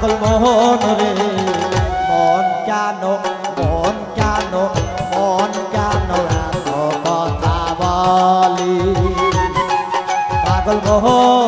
পাগল মোহন রে। মন কেন মন কেন মন কেন কথা বলি? পাগল মোহন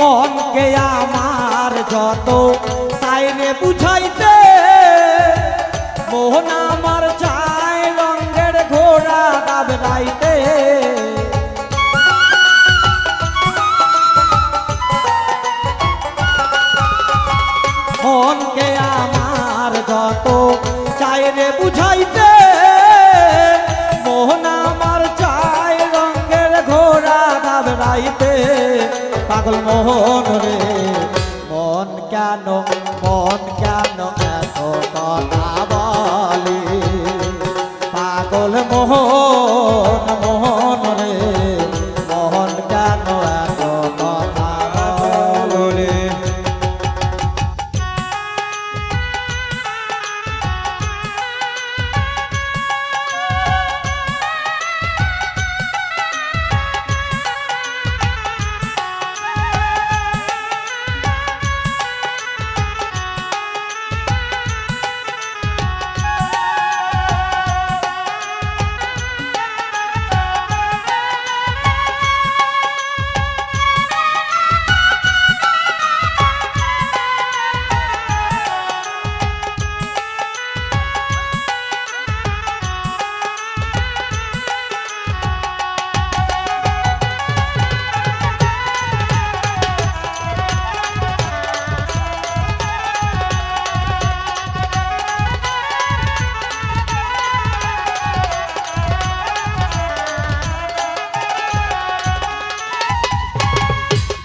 মনকে আমার যত তাইনে বুঝাইতে, মোহন আমার চায় রঙের ঘোড়া দাবড়াইতে মনকে আমার যত চায় রে পাগল মোহন রে। মন কেন মন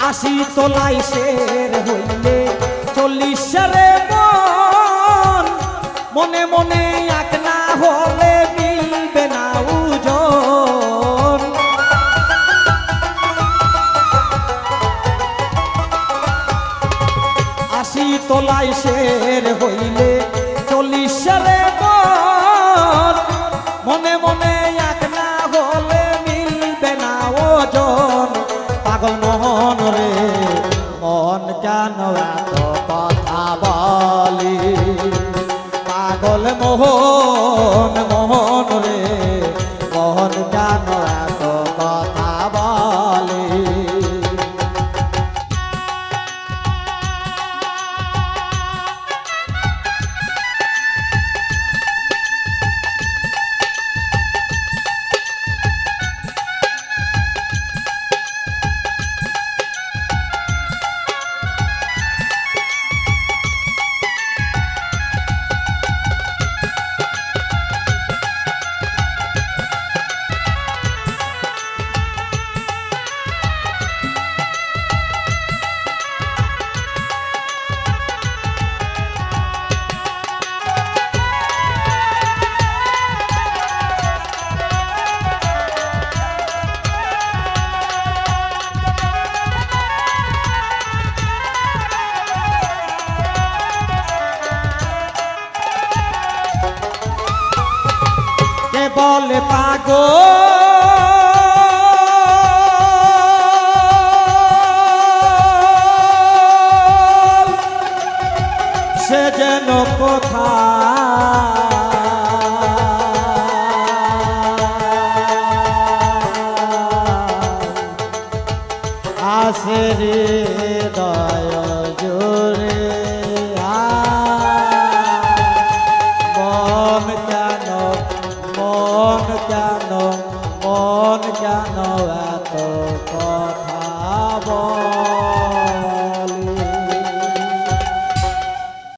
আশি তোলাই শের হইলে চল্লিশ রে মন। মনে মনে এক না হলে মিলবে না উজন আশি তোলাই শের হইলে চল্লিশ রে মন। মনে মন বলে পাগল? যেন কোথা আসে রে দয় জোরে মন কেন মন কেন এত